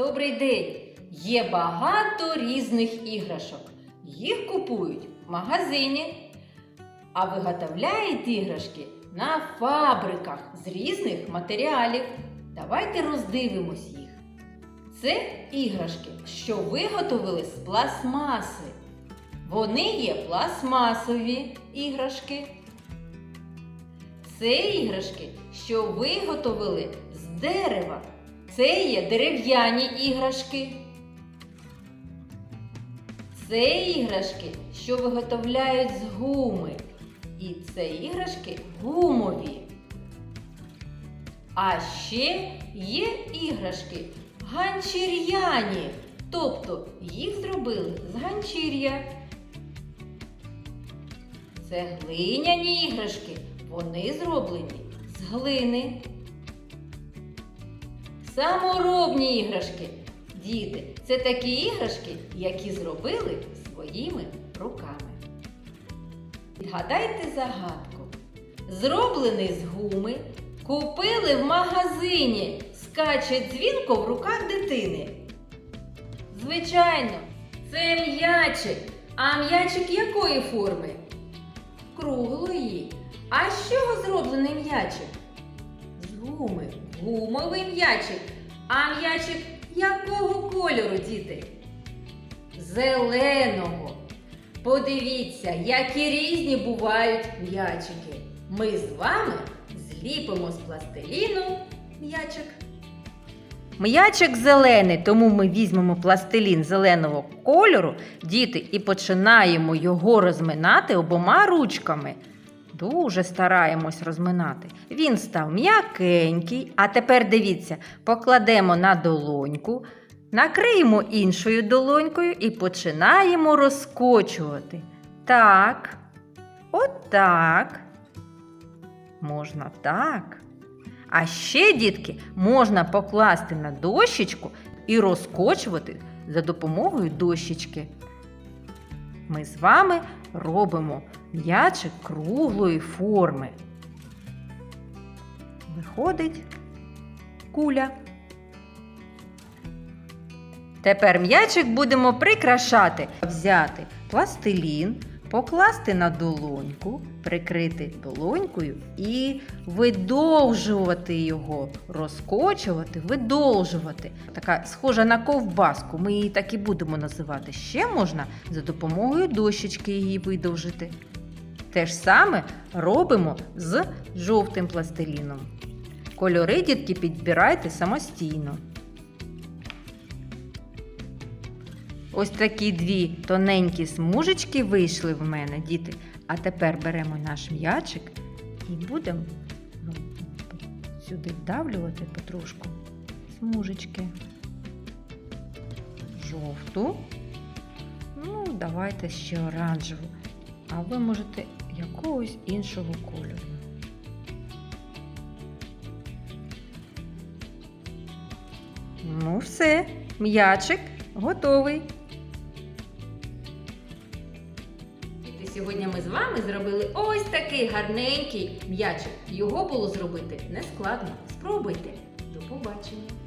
Добрий день! Є багато різних іграшок. Їх купують в магазині, а виготовляють іграшки на фабриках з різних матеріалів. Давайте роздивимось їх. Це іграшки, що виготовили з пластмаси. Вони є пластмасові іграшки. Це іграшки, що виготовили з дерева. Це є дерев'яні іграшки. Це іграшки, що виготовляють з гуми. І це іграшки гумові. А ще є іграшки ганчір'яні. Тобто їх зробили з ганчір'я. Це глиняні іграшки. Вони зроблені з глини. Саморобні іграшки. Діти, це такі іграшки, які зробили своїми руками. Відгадайте загадку. Зроблений з гуми, купили в магазині, скаче дзвінко в руках дитини. Звичайно, це м'ячик. А м'ячик якої форми? Круглої. А з чого зроблений м'ячик? Гуми. Гумовий м'ячик. А м'ячик якого кольору, діти? Зеленого. Подивіться, які різні бувають м'ячики. Ми з вами зліпимо з пластиліну м'ячик. М'ячик зелений, тому ми візьмемо пластилін зеленого кольору, діти, і починаємо його розминати обома ручками. Дуже стараємось розминати. Він став м'якенький. А тепер дивіться, покладемо на долоньку, накриємо іншою долонькою і починаємо розкочувати. Так, отак. Можна так. А ще, дітки, можна покласти на дощечку і розкочувати за допомогою дощечки. Ми з вами робимо м'ячик круглої форми. Виходить куля. Тепер м'ячик будемо прикрашати. Взяти пластилін, покласти на долоньку, прикрити долонькою і видовжувати його, розкочувати, видовжувати. Така схожа на ковбаску. Ми її так і будемо називати. Ще можна за допомогою дощечки її видовжити. Те ж саме робимо з жовтим пластиліном. Кольори, дітки, підбирайте самостійно. Ось такі дві тоненькі смужечки вийшли в мене, діти. А тепер беремо наш м'ячик і будемо сюди вдавлювати потрошку смужечки. Жовту. Ну, давайте ще оранжеву. А ви можете якогось іншого кольору. Ну, все, м'ячик готовий. Сьогодні ми з вами зробили ось такий гарненький м'ячик. Його було зробити нескладно. Спробуйте. До побачення!